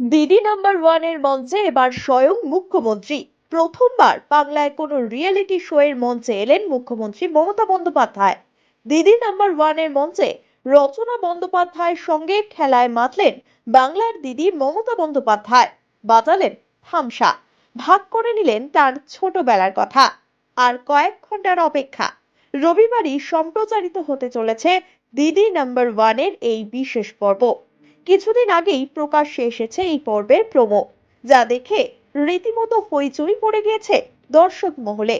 দিদি নাম্বার ওয়ানের মঞ্চে এবার স্বয়ং মুখ্যমন্ত্রী। প্রথমবার বাংলায় কোনো রিয়েলিটি শো এর মঞ্চে এলেন মুখ্যমন্ত্রী মমতা বন্দ্যোপাধ্যায়। দিদি নাম্বার ওয়ানের মঞ্চে রচনা বন্দ্যোপাধ্যায়ের সঙ্গে খেলায় মাতলেন বাংলার দিদি মমতা বন্দ্যোপাধ্যায়। বাজালেন থামসা। ভাগ করে নিলেন তার ছোটবেলার কথা। আর কয়েক ঘণ্টার অপেক্ষা। রবিবারই সম্প্রচারিত হতে চলেছে দিদি নাম্বার ওয়ানের এই বিশেষ পর্ব। কিছুদিন আগেই প্রকাশ্যে এসেছে এই পর্বের প্রোমো, যা দেখে রীতিমতো হইচই পড়ে গিয়েছে দর্শক মহলে।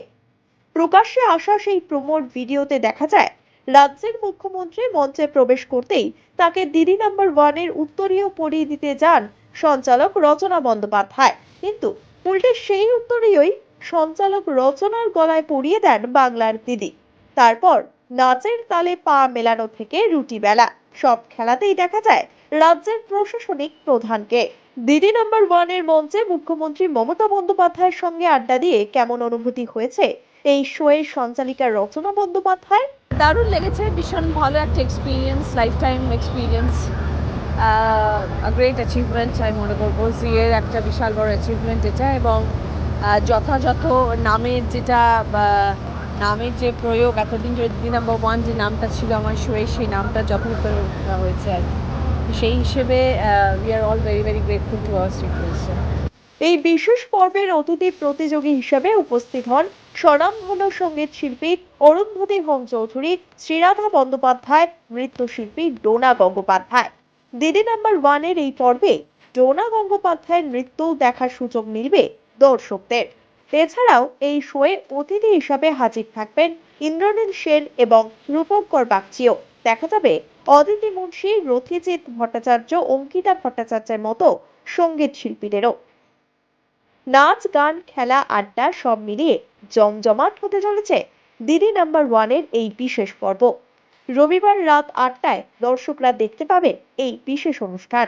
প্রকাশ্যে আসা সেই প্রোমোর ভিডিওতে দেখা যায়, রাজ্যের মুখ্যমন্ত্রী মঞ্চে প্রবেশ করতেই তাকে দিদি নাম্বার ওয়ানের উত্তরীয় পরিয়ে দিতে যান সঞ্চালক রচনা বন্দ্যোপাধ্যায়। কিন্তু উল্টে সেই উত্তরীয়ই সঞ্চালক রচনার গলায় পরিয়ে দেন বাংলার দিদি। তারপর নাচের তালে পা মেলানো থেকে রুটি বেলা। সব খেলাতেই দেখা যায় রাজ্যের প্রশাসনিক প্রধানকে। দিদি নাম্বার ওয়ানের মঞ্চে মুখ্যমন্ত্রী মমতা বন্দ্যোপাধ্যায়ের সঙ্গে আড্ডা দিয়ে কেমন অনুভূতি হয়েছে? এই শোয়ের সঞ্চালিকা রচনা বন্দ্যোপাধ্যায়? দারুণ লেগেছে, ভীষণ ভালো একটা experience life time experience great achievement আমি মনে করব। জিয়ের একটা বিশাল বড় অ্যাচিভমেন্ট এটা এবং যথাযথ নামের যেটা নামের যে প্রয়োগ, এতদিন দিদি নাম্বার ওয়ান যে নামটা ছিল আমার শোয়ে সেই নামটা যথাযথ করা হয়েছে আর সেই হিসেবে we are all very very grateful to our situation এই বিশেষ পর্বের অতিথি প্রতিযোগী হিসাবে উপস্থিত হন স্বনামধন্য সংগীত শিল্পী অরুন্ধতী হোম চৌধুরী, শ্রীরাধা বন্দ্যোপাধ্যায় নৃত্যশিল্পী ডোনা গঙ্গোপাধ্যায়। দিদি নাম্বার ওয়ানের এই পর্বে ডোনা গঙ্গোপাধ্যায়ের নৃত্য দেখার সুযোগ মিলবে দর্শকদের। এছাড়াও এই শোয়ে অতিথি হিসাবে হাজির থাকবেন ইন্দ্রনীল সেন এবং রূপঙ্কর বাগচিও। দেখা যাবে অদিতি মুন্সি, রথিজিৎ ভট্টাচার্য, অঙ্কিতা ভট্টাচার্যের মতো সংগীত শিল্পীদেরও। নাচ, গান, খেলা, আড্ডা সব মিলিয়ে জমজমাট হতে চলেছে দিদি নাম্বার ওয়ানের এই বিশেষ পর্ব। রবিবার রাত আটটায় দর্শকরা দেখতে পাবে এই বিশেষ অনুষ্ঠান।